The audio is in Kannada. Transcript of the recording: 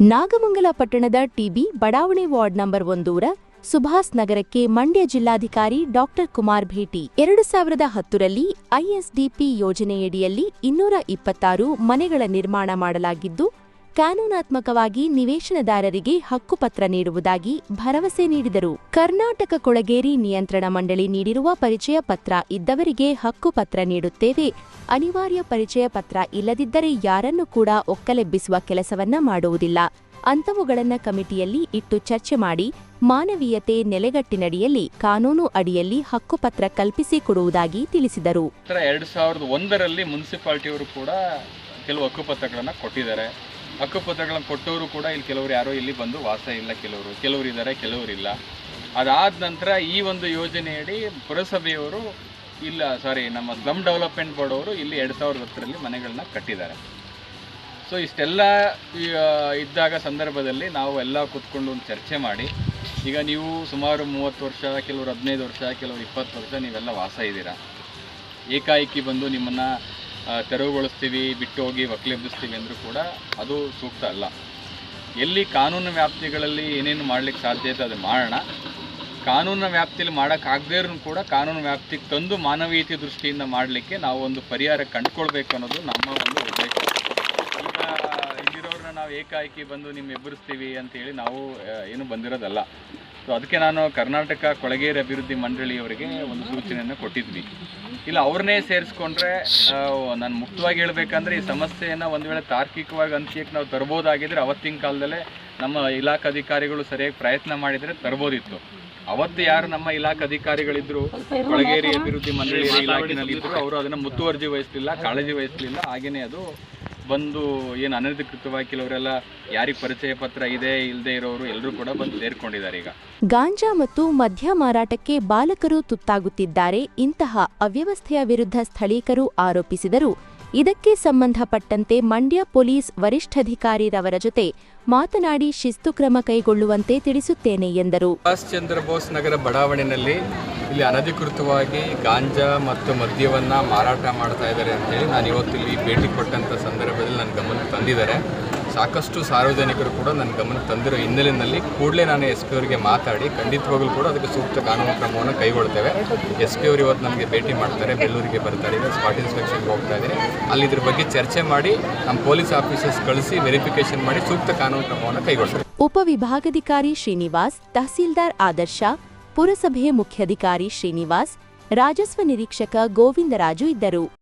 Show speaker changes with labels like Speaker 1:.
Speaker 1: ನಾಗಮಂಗಲ ಪಟ್ಟಣದ ಟಿಬಿ ಬಡಾವಣೆ ವಾರ್ಡ್ ನಂಬರ್ ಒಂದೂರ ಸುಭಾಸ್ ನಗರಕ್ಕೆ ಮಂಡ್ಯ ಜಿಲ್ಲಾಧಿಕಾರಿ ಡಾಕ್ಟರ್ ಕುಮಾರ್ ಭೇಟಿ. ಎರಡು ಸಾವಿರದ ಹತ್ತರಲ್ಲಿ ಐಎಸ್ಡಿಪಿ ಯೋಜನೆಯಡಿಯಲ್ಲಿ ಇನ್ನೂರ ಇಪ್ಪತ್ತಾರು ಮನೆಗಳ ನಿರ್ಮಾಣ ಮಾಡಲಾಗಿದ್ದು ಕಾನೂನಾತ್ಮಕವಾಗಿ ನಿವೇಶನದಾರರಿಗೆ ಹಕ್ಕುಪತ್ರ ನೀಡುವುದಾಗಿ ಭರವಸೆ ನೀಡಿದರು. ಕರ್ನಾಟಕ ಕೊಳಗೇರಿ ನಿಯಂತ್ರಣ ಮಂಡಳಿ ನೀಡಿರುವ ಪರಿಚಯ ಪತ್ರ ಇದ್ದವರಿಗೆ ಹಕ್ಕುಪತ್ರ ನೀಡುತ್ತೇವೆ. ಅನಿವಾರ್ಯ ಪರಿಚಯ ಪತ್ರ ಇಲ್ಲದಿದ್ದರೆ ಯಾರನ್ನು ಕೂಡ ಒಕ್ಕಲೆಬ್ಬಿಸುವ ಕೆಲಸವನ್ನ ಮಾಡುವುದಿಲ್ಲ. ಅಂಥವುಗಳನ್ನ ಕಮಿಟಿಯಲ್ಲಿ ಇಟ್ಟು ಚರ್ಚೆ ಮಾಡಿ ಮಾನವೀಯತೆ ನೆಲೆಗಟ್ಟಿನಡಿಯಲ್ಲಿ ಕಾನೂನು ಅಡಿಯಲ್ಲಿ ಹಕ್ಕುಪತ್ರ ಕಲ್ಪಿಸಿಕೊಡುವುದಾಗಿ ತಿಳಿಸಿದರು.
Speaker 2: ಎರಡ್ ಎರಡು ಸಾವಿರದ ಒಂದರಲ್ಲಿ ಮುನ್ಸಿಪಾಲ್ಟಿಯವರು ಕೂಡ ಕೆಲವು ಹಕ್ಕುಪತ್ರಗಳನ್ನು ಕೊಟ್ಟಿದ್ದಾರೆ. ಹಕ್ಕುಪತ್ರಗಳನ್ನು ಕೊಟ್ಟವರು ಕೂಡ ಇಲ್ಲಿ ಕೆಲವರು ಯಾರೋ ಇಲ್ಲಿ ಬಂದು ವಾಸ ಇಲ್ಲ, ಕೆಲವರು ಕೆಲವರು ಇದ್ದಾರೆ ಕೆಲವರು ಇಲ್ಲ. ಅದಾದ ನಂತರ ಈ ಒಂದು ಯೋಜನೆಯಡಿ ಪುರಸಭೆಯವರು ಇಲ್ಲ ಸಾರಿ ನಮ್ಮ ಸ್ಲಮ್ ಡೆವಲಪ್ಮೆಂಟ್ ಬೋರ್ಡ್ ಅವರು ಇಲ್ಲಿ ಎರಡು ಸಾವಿರದ ಹತ್ತರಲ್ಲಿ ಮನೆಗಳನ್ನ ಕಟ್ಟಿದ್ದಾರೆ. ಸೊ ಇಷ್ಟೆಲ್ಲ ಇದ್ದಾಗ ಸಂದರ್ಭದಲ್ಲಿ ನಾವು ಎಲ್ಲ ಕೂತ್ಕೊಂಡು ಒಂದು ಚರ್ಚೆ ಮಾಡಿ, ಈಗ ನೀವು ಸುಮಾರು ಮೂವತ್ತು ವರ್ಷ, ಕೆಲವರು ಹದಿನೈದು ವರ್ಷ, ಕೆಲವರು ಇಪ್ಪತ್ತು ವರ್ಷ ನೀವೆಲ್ಲ ವಾಸ ಇದ್ದೀರಾ? ಏಕಾಏಕಿ ಬಂದು ನಿಮ್ಮನ್ನು ತೆರವುಗೊಳಿಸ್ತೀವಿ ಬಿಟ್ಟು ಹೋಗಿ ಒಕ್ಕಲೆಬ್ಬಿಸ್ತೀವಿ ಅಂದರೂ ಕೂಡ ಅದು ಸೂಕ್ತ ಅಲ್ಲ. ಎಲ್ಲಿ ಕಾನೂನು ವ್ಯಾಪ್ತಿಗಳಲ್ಲಿ ಏನೇನು ಮಾಡಲಿಕ್ಕೆ ಸಾಧ್ಯ ಇದೆ ಅದು ಮಾಡೋಣ. ಕಾನೂನಿನ ವ್ಯಾಪ್ತಿಯಲ್ಲಿ ಮಾಡೋಕ್ಕಾಗದೇ ಇರೂ ಕೂಡ ಕಾನೂನು ವ್ಯಾಪ್ತಿಗೆ ತಂದು ಮಾನವೀಯತೆ ದೃಷ್ಟಿಯಿಂದ ಮಾಡಲಿಕ್ಕೆ ನಾವು ಒಂದು ಪರಿಹಾರ ಕಂಡುಕೊಳ್ಬೇಕು ಅನ್ನೋದು ನಮ್ಮ ಒಂದು ಉದ್ದೇಶ. ಈಗ ಇಲ್ಲಿರೋರನ್ನ ನಾವು ಏಕಾಏಕಿ ಬಂದು ನಿಮ್ಮ ಎಬ್ಬರಿಸ್ತೀವಿ ಅಂತೇಳಿ ನಾವು ಏನು ಬಂದಿರೋದಲ್ಲ. ಸೊ ಅದಕ್ಕೆ ನಾನು ಕರ್ನಾಟಕ ಕೊಳಗೇರಿ ಅಭಿವೃದ್ಧಿ ಮಂಡಳಿಯವರಿಗೆ ಒಂದು ಸೂಚನೆಯನ್ನು ಕೊಟ್ಟಿದ್ವಿ. ಇಲ್ಲ, ಅವ್ರನ್ನೇ ಸೇರಿಸ್ಕೊಂಡ್ರೆ ನಾನು ಮುಕ್ತವಾಗಿ ಹೇಳಬೇಕಂದ್ರೆ ಈ ಸಮಸ್ಯೆಯನ್ನು ಒಂದು ವೇಳೆ ತಾರ್ಕಿಕವಾಗಿ ಅಂತ್ಯಕ್ಕೆ ನಾವು ತರ್ಬೋದಾಗಿದ್ದರೆ ಅವತ್ತಿನ ಕಾಲದಲ್ಲೇ ನಮ್ಮ ಇಲಾಖಾ ಅಧಿಕಾರಿಗಳು ಸರಿಯಾಗಿ ಪ್ರಯತ್ನ ಮಾಡಿದರೆ ತರ್ಬೋದಿತ್ತು. ಅವತ್ತು ಯಾರು ನಮ್ಮ ಇಲಾಖಾ ಅಧಿಕಾರಿಗಳಿದ್ರು, ಕೊಳಗೇರಿ ಅಭಿವೃದ್ಧಿ ಮಂಡಳಿ ಇಲಾಖೆನಲ್ಲಿ ಇದ್ರು, ಅವರು ಅದನ್ನು ಮುತುವರ್ಜಿ ವಹಿಸಲಿಲ್ಲ, ಕಾಳಜಿ ವಹಿಸಲಿಲ್ಲ ಹಾಗೆಯೇ ಅದು ಬಂದು ಏನು ಅನಧಿಕೃತವಾಗಿ ಕೆಲವರೆಲ್ಲ ಯಾರಿಗೆ ಪರಿಚಯ ಪತ್ರ ಇದೆ ಇಲ್ಲದೆ ಇರೋರು ಎಲ್ಲರೂ ಕೂಡ ಬಂದು ಸೇರ್ಕೊಂಡಿದ್ದಾರೆ ಈಗ.
Speaker 1: ಗಾಂಜಾ ಮತ್ತು ಮದ್ಯ ಮಾರಾಟಕ್ಕೆ ಬಾಲಕರು ತುತ್ತಾಗುತ್ತಿದ್ದಾರೆ. ಇಂತಹ ಅವ್ಯವಸ್ಥೆಯ ವಿರುದ್ಧ ಸ್ಥಳೀಕರು ಆರೋಪಿಸಿದರು. ಇದಕ್ಕೆ ಸಂಬಂಧಪಟ್ಟಂತೆ ಮಂಡ್ಯ ಪೊಲೀಸ್ ವರಿಷ್ಠಾಧಿಕಾರಿರವರ ಜೊತೆ ಮಾತನಾಡಿ ಶಿಸ್ತು ಕ್ರಮ ಕೈಗೊಳ್ಳುವಂತೆ ತಿಳಿಸುತ್ತೇನೆ ಎಂದರು.
Speaker 2: ಸುಭಾಷ್ ಚಂದ್ರ ಬೋಸ್ ನಗರ ಬಡಾವಣೆಯಲ್ಲಿ ಇಲ್ಲಿ ಅನಧಿಕೃತವಾಗಿ ಗಾಂಜಾ ಮತ್ತು ಮದ್ಯವನ್ನು ಮಾರಾಟ ಮಾಡ್ತಾ ಇದ್ದಾರೆ ಅಂತೇಳಿ ನಾನು ಇವತ್ತು ಇಲ್ಲಿ ಭೇಟಿ ಕೊಟ್ಟಂಥ ಸಂದರ್ಭದಲ್ಲಿ ನನ್ನ ಗಮನಕ್ಕೆ ತಂದಿದ್ದಾರೆ. ಸಾಕಷ್ಟು ಸಾರ್ವಜನಿಕರು ಕೂಡ ನನ್ನ ಗಮನಕ್ಕೆ ತಂದಿರೋ ಹಿನ್ನೆಲೆಯಲ್ಲಿ ಕೂಡಲೇ ನಾನು ಎಸ್ ಪಿ ಅವರಿಗೆ ಮಾತಾಡಿ, ಖಂಡಿತವಾಗಲೂ ಕೂಡ ಅದಕ್ಕೆ ಸೂಕ್ತ ಕಾನೂನು ಕ್ರಮವನ್ನು ಕೈಗೊಳ್ತೇವೆ. ಎಸ್ ಪಿ ಅವರು ಇವತ್ತು ನಮಗೆ ಭೇಟಿ ಮಾಡ್ತಾರೆ, ಬೆಳ್ಳೂರಿಗೆ ಬರ್ತಾರೆ, ಈಗ ಸ್ಪಾಟ್ ಇನ್ಸ್ಪೆಕ್ಷನ್ಗೆ ಹೋಗ್ತಾ ಇದ್ದಾರೆ. ಅಲ್ಲಿ ಇದ್ರ ಬಗ್ಗೆ ಚರ್ಚೆ ಮಾಡಿ, ನಮ್ಮ ಪೊಲೀಸ್ ಆಫೀಸರ್ಸ್ ಕಳಿಸಿ ವೆರಿಫಿಕೇಶನ್ ಮಾಡಿ ಸೂಕ್ತ ಕಾನೂನು ಕ್ರಮವನ್ನು ಕೈಗೊಳ್ತೇವೆ
Speaker 1: ಉಪವಿಭಾಗಾಧಿಕಾರಿ ಶ್ರೀನಿವಾಸ್, ತಹಸೀಲ್ದಾರ್ ಆದರ್ಶ ಪುರಸಭೆ ಮುಖ್ಯಾಧಿಕಾರಿ ಶ್ರೀನಿವಾಸ್ ರಾಜಸ್ವ ನಿರೀಕ್ಷಕ ಗೋವಿಂದರಾಜು ಇದ್ದರು.